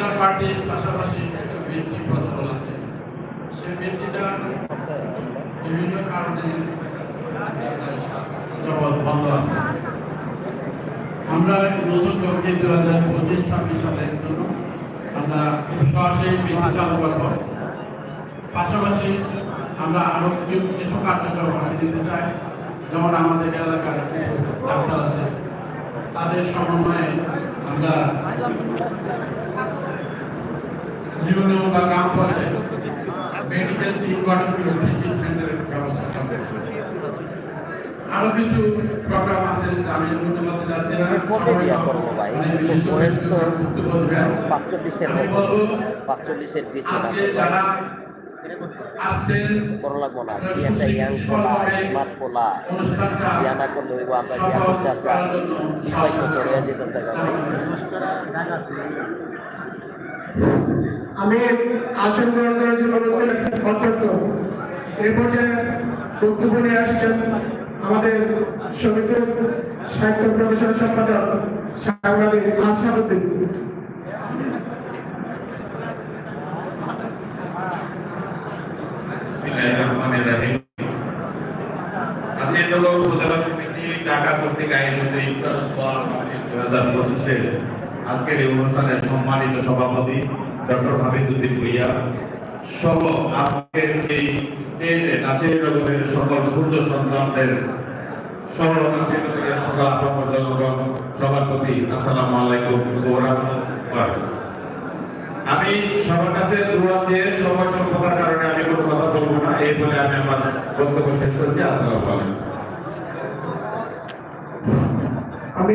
আপনার পার্টির পাশাপাশি একটা বিএনপি প্রচলন আছে। সেই বিএনপিটা বিভিন্ন কারণে বন্ধ আছে। আমরা নতুন কমিটি দু হাজার পঁচিশ, ছাব্বিশ সালের জন্য আমরা সহজেই বিএনপি চালু করব। পাশাপাশি আমরা আরও কিছু কার্যক্রম হাতে দিতে চাই। যেমন আমাদের এলাকার কিছু ডাক্তার আছে, তাদের সমন্বয়ে আমরা ইউনিয়ন বা গ্রাম পর্যায়ে মেডিকেল টিম গঠন করে ট্রিটমেন্টের ব্যবস্থা আরও কিছু প্রোগ্রাম আছে আমি বলতে যাচ্ছি না। দেবেন। পাঁচচল্লিশের আমি মতো বলব পাঁচচল্লিশের বেশি আজকে যারা আসছেন বড় লাগবো না। কি একটা ইয়াং পোলা স্মার্ট পোলা। অনুষ্ঠানটা করলে হইব আমরা বিয়া করছি আজকে। বিশ বছর হয়ে যেতেছে গা ভাই। আমি আসন গ্রহণ পর্যায়ে বক্তব্য নিয়ে আসছেন আমাদের সমিতির সাহিত্য সম্পাদক সাংবাদিক আসাদুদ্দিন উপজেলা সমিতি ঢাকা কর্তৃক আয়োজিত ইফতার দোয়া মাহফিল 2025 আজকের সম্মানিত সভাপতি ডক্টর হামিদুদ্দিন ভুইয়া আজকের এই স্টেজে নাচের সকল সূর্য সন্তানদের নাচের সকল জনগণ আলাইকুম আমি সবার কাছে দোয়া চেয়ে সময় স্বল্পতার কারণে আমি কোনো কথা বলব না, এই বলে আমি আমার বক্তব্য শেষ করছি। আসসালামু আলাইকুম। আমি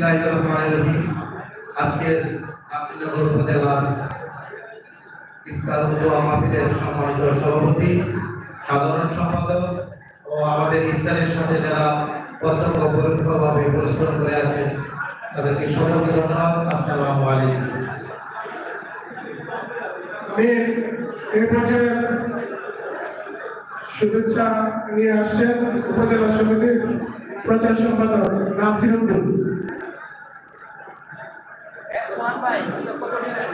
বিসমিল্লাহিররহমানিররহিম আজকের কাশীনগর উপজেলার ইফতার দোয়া মাহফিলের সম্মানিত সভাপতি সাধারণ সম্পাদক ও আমাদের ইফতারের সাথে যারা প্রত্যক্ষ পরোক্ষভাবে পরিশ্রম করে আছেন তাদেরকে সকলকে ধন্যবাদ আসসালামু আলাইকুম আমি এই পর্যায়ে শুভেচ্ছা নিয়ে আসছেন উপজেলা সমিতির প্রচার সম্পাদক নাসির উদ্দিন আসসালামু আলাইকুম আজকের এই ইফতার পার্টির সম্মানিত সভাপতি সম্মানিত অতিথিবৃন্দ এবং মামুন ভাই চেয়ারম্যান হয়ে গেছেন কেন হয়ে গেছেন কেন চেয়ারম্যান সেকেন্ড